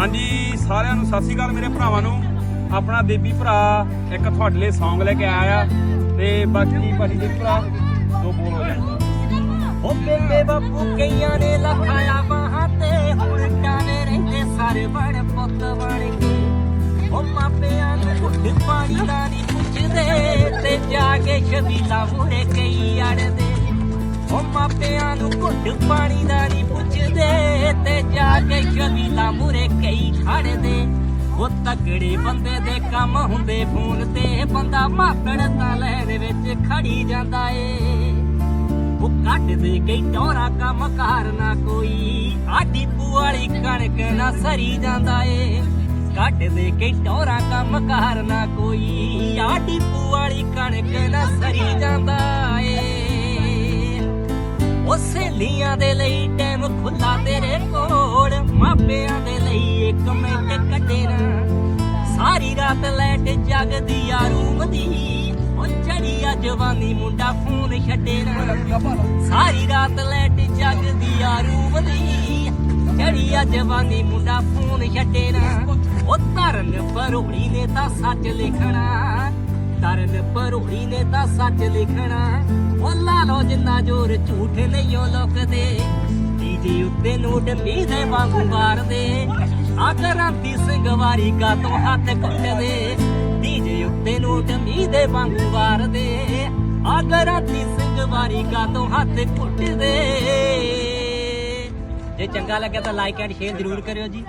ਹਾਂਜੀ, ਸਾਰਿਆਂ ਨੂੰ ਸਤਿ ਸ਼੍ਰੀ ਅਕਾਲ ਮੇਰੇ ਭਰਾਵਾਂ ਨੂੰ। ਆਪਣਾ ਬੇਬੀ ਭਰਾ ਇੱਕ ਤੁਹਾਡੇ ਲਈ Song ਲੈ ਕੇ ਆਇਆ। ਆ ਤੇ ਬਾਕੀ ਭਾਜੀ ਦੇ ਭਰਾ ਦੋ ਬੋਲ ਹੋ ਜਾਣ। ਉਹ ਬੇਬੇ ਬਾਪੂ ਕਈਆਂ ਨੇ ਲਖਾਇਆ ਬਾਹਾਂ ਤੇ ਹੁਣ ਟਾਵੇਂ ਰਹਿੰਦੇ ਸਾਰੇ ਬਣ ਪੁੱਤ ਬਣ ਕੇ। ਉਹ ਮਾਪਿਆਂ ਨੂੰ ਘੁੱਟ ਪਾਣੀ ਦਾ ਨਹੀਂ ਪੁੱਛਦੇ, ਤੇ ਜਾ ਕੇ ਸ਼ਬੀਲਾ ਮੂਰੇ ਕਈ ਅੜਦੇ। ਉਹ ਮਾਪਿਆਂ ਨੂੰ ਘੁੱਟ ਪਾਣੀ ਦਾ ਨਹੀਂ ਪੁੱਛਦੇ, ਤੇ ਜਾ ਕੇ ਸ਼ਬੀਲਾ ਉਹ ਤਗੜੇ ਬੰਦੇ ਦੇ ਕੰਮ ਹੁੰਦੇ ਫੋਨ ਤੇ। ਬੰਦਾ ਮਾਪੜ ਤਾਂ ਲੈਣ ਵਿੱਚ ਖੜੀ ਜਾਂਦਾ ਏ। ਉਹ ਕੱਢ ਦੇ ਗਈ ਟੋਰਾ ਕੰਮ ਕਰਨਾ ਕੋਈ। ਆਡੀ ਪੁਆਲੀ ਕਣਕ ਨਾ ਸਰੀ ਜਾਂਦਾ ਏ। ਕੱਢ ਦੇ ਟੋਰਾ ਕੰਮ ਕਰਨਾ ਕੋਈ। ਆਡੀ ਪੁਆਲੀ ਕਣਕ ਨਾ ਸਰੀ ਜਾਂਦਾ ਏ। ਉਹ ਸਹੇਲੀਆਂ ਦੇ ਲਈ ਟਾਈਮ ਖੁੱਲਾ ਤੇਰੇ ਕੋਲ। ਮਾਪਿਆਂ ਰਾਤ ਲੈਟ ਜਗਦੀ ਆ ਰੂਮ ਦੀ। ਉਹ ਚੜੀ ਆ ਜਵਾਨੀ ਮੁੰਡਾ ਫੋਨ ਛੱਡੇ ਨਾ ਸਾਰੀ ਰਾਤ ਲੈਟ ਜਗਦੀ ਆ ਰੂਮ ਦੀ। ਚੜੀ ਆ ਜਵਾਨੀ ਮੁੰਡਾ ਫੋਨ ਛੱਡੇ ਨਾ ਉਹ ਧਰਨ ਪਰੋੜੀ ਨੇ ਤਾਂ ਸੱਚ ਲਿਖਣਾ। ਧਰਨ ਪਰੋੜੀ ਨੇ ਤਾਂ ਸੱਚ ਲਿਖਣਾ। ਉਹ ਲਾ ਲੋ ਜਿੰਨਾ ਜੋਰ ਝੂਠ ਨਹੀਂ ਉਹ ਲੋਕਦੇ। ਡੀਜੇ ਉੱਤੇ ਨੋਟ ਮੀਦੇ ਵਾਂਗੂ ਮਾਰਦੇ ਆ ਕਰਾਂਤੀ ਕਾ ਤੋਂ ਹੱਥ ਕੁੱਟਦੇ ਡੀਜੇ ਉੱਤੇ ਨੋਟ ਦੇ ਵਾਂਗੂ ਵਾਰਦੇ। ਆ ਕਰਾਂਤੀ ਸਿੰਘ ਵਾਰੀ ਕਾ ਤੋਂ ਹੱਥ ਕੁੱਟਦੇ ਜੇ ਚੰਗਾ ਲੱਗਿਆ ਤਾਂ ਲਾਈਕ ਐਂਡ ਸ਼ੇਅਰ ਜ਼ਰੂਰ ਕਰਿਓ ਜੀ।